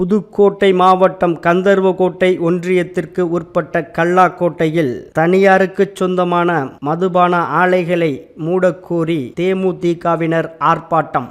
புதுக்கோட்டை மாவட்டம் கந்தர்வக்கோட்டை ஒன்றியத்திற்கு உட்பட்ட கல்லாக்கோட்டையில் தனியாருக்கு சொந்தமான மதுபான ஆலைகளை மூடக்கோரி தேமுதிகவினர் ஆர்ப்பாட்டம்.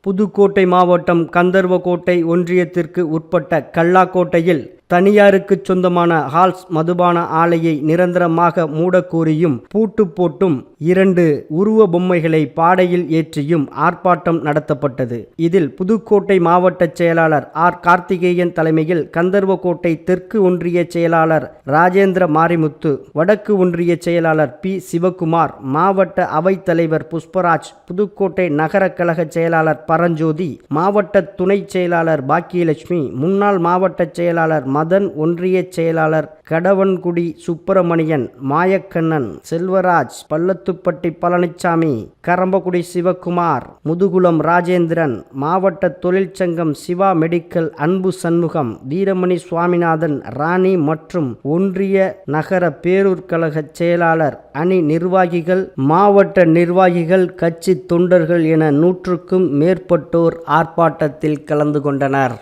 புதுக்கோட்டை மாவட்டம் கந்தர்வக்கோட்டை ஒன்றியத்திற்கு உட்பட்ட கல்லாக்கோட்டையில் தனியாருக்கு சொந்தமான ஹால்ஸ் மதுபான ஆலையை நிரந்தரமாக மூடக்கோரியும் பூட்டு போட்டும் இரண்டு உருவ பொம்மைகளை பாடையில் ஏற்றியும் ஆர்ப்பாட்டம் நடத்தப்பட்டது. இதில் புதுக்கோட்டை மாவட்ட செயலாளர் ஆர். கார்த்திகேயன் தலைமையில் கந்தர்வக்கோட்டை தெற்கு ஒன்றிய செயலாளர் ராஜேந்திர மாரிமுத்து வடக்கு ஒன்றிய செயலாளர் பி. சிவகுமார் மாவட்ட அவைத்தலைவர் புஷ்பராஜ் புதுக்கோட்டை நகர கழக செயலாளர் பரஞ்சோதி மாவட்ட துணைச் செயலாளர் பாக்கியலட்சுமி முன்னாள் மாவட்ட செயலாளர் மதன் ஒன்றிய செயலாளர் கடவன்குடி சுப்பிரமணியன் மாயக்கண்ணன் செல்வராஜ் பள்ளத்துப்பட்டி பழனிசாமி கரம்பக்குடி சிவக்குமார் முதுகுளம் ராஜேந்திரன் மாவட்ட தொழிற்சங்கம் சிவா மெடிக்கல் அன்பு சண்முகம் வீரமணி சுவாமிநாதன் ராணி மற்றும் ஒன்றிய நகர பேரூர் கழக செயலாளர் அணி நிர்வாகிகள் மாவட்ட நிர்வாகிகள் கட்சி தொண்டர்கள் என நூற்றுக்கும் மேற்பட்டோர் ஆர்ப்பாட்டத்தில் கலந்து கொண்டனர்.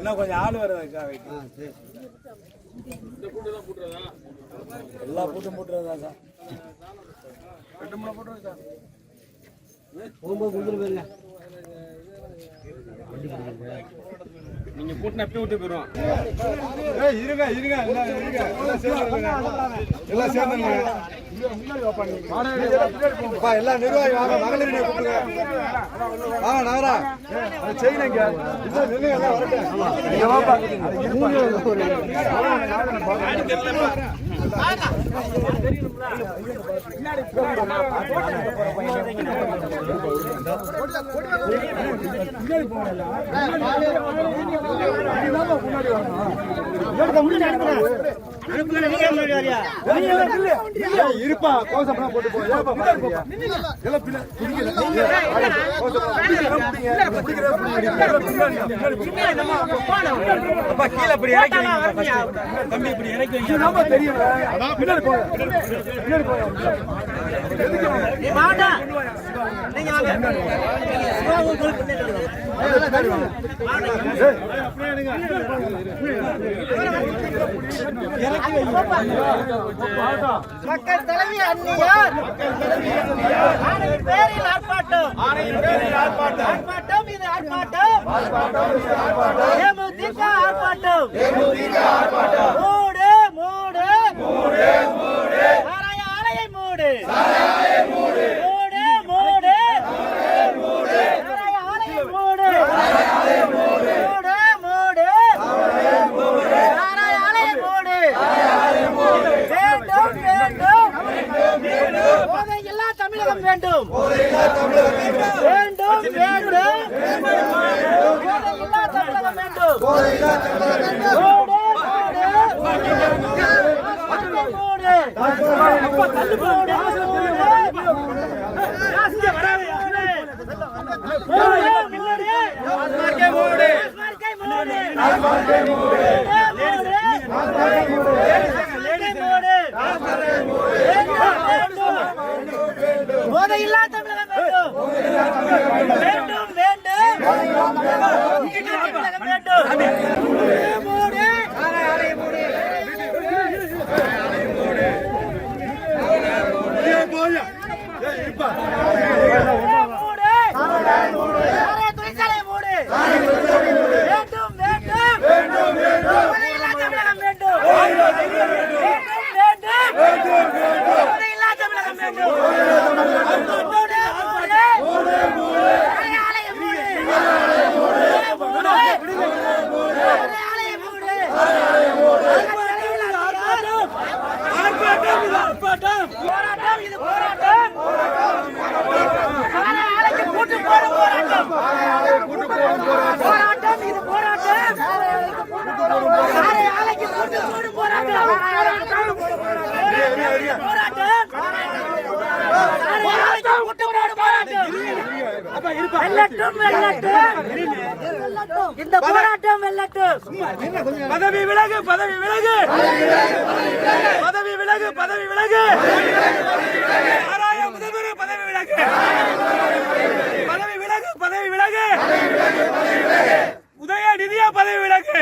இன்னும் கொஞ்சம் ஆள் வருவாக்கா எல்லா பூட்டும் போட்டுறதா சார்? ரெண்டு மூணு போட்டுருங்க சார் நீங்க கூட்டின அப்படி விட்டு போயிடுவோம் இருங்க இருங்க. எல்லாம் இருங்க. எல்லாம் சேர்ந்துருங்க எல்லாம் சேர்ந்துருங்க அப்பா, எல்லா நிர்வாகி வாங்க கூப்பிடுங்க வாங்க. நகரா அதை செய்யணுங்க இருப்பா. கோசம் போட்டு போ கீழே இப்படி இறக்கி தம்பி இப்படி இறக்கி தெரியும் பின்னாடி போங்க பின்னாடி மக்கள் தலைவி அந்நியார் ஆணையின் பேரில் ஆர்ப்பாட்டம் ஆர்ப்பாட்டம் இது ஆர்ப்பாட்டம் தேமுதிக ஆர்ப்பாட்டம் மூடு சாராய ஆலையை மூடு மூடு மூடு சாராய ஆலையை மூடு மூடு மூடு சாராய ஆலையை மூடு வேண்டும் வேண்டும் போதையில்லா தமிழகம் வேண்டும் வேண்டும் வேண்டும் போதையில்லா தமிழகம் வேண்டும் மூடு, மூடு. மூடு. மூடு, மூடு. மூடு, மூடு. டாஸ்மார்க்கை மூடு. டாஸ்மார்க்கை மூடு. போதையில்லா தமிழகம் வேண்டும் வேண்டும் வேண்டும் தமிழகம் வேண்டும் மூடு. மூடு. சாராய தொழிற்சாலை மூடு. வேண்டும் வேண்டும் போதையில்லா தமிழகம் வேண்டும் வேண்டும் வேண்டும் போதையில்லா தமிழகம் வேண்டும் மூடு, மூடு. சாராய ஆலையை மூடு. மூடு. சாராய ஆலையை மூடு. போராட்டம் இது போராட்டம் சாராய ஆலைக்கு கூட்டு போடு போராட்டம் போராட்டம் இது போராட்டம் சாராய ஆலைக்கு கூட்டு போடு போராட்டம் போராட்டம் சாராய ஆலைக்கு கூட்டு போடு போராட்டம் வெல்லட்டும் வெல்லட்டும் இந்த போராட்டம் பதவி விலகு பதவி விலகு. பதவி விலகு பதவி விலகு. சாராய முதல்வர் பதவி விலகு. பதவி விலகு பதவி விலகு உதய நிதியா பதவி விலகு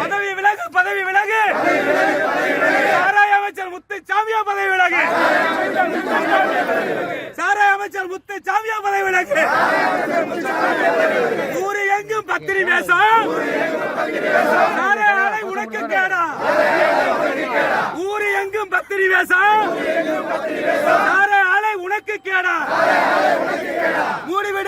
பதவி விலகு பதவி விலகு சாராய அமைச்சர் முத்து சாமியா பதவி விலகு சாராய அமைச்சர் முத்து சாமியா பதவி விலகு ஊரு எங்கும் பத்திரி வேஷம் உனக்கு கேடா. ஊரு எங்கும் பத்திரி வேஷம் உனக்கு கேடா. மூடிவிடு. மூடி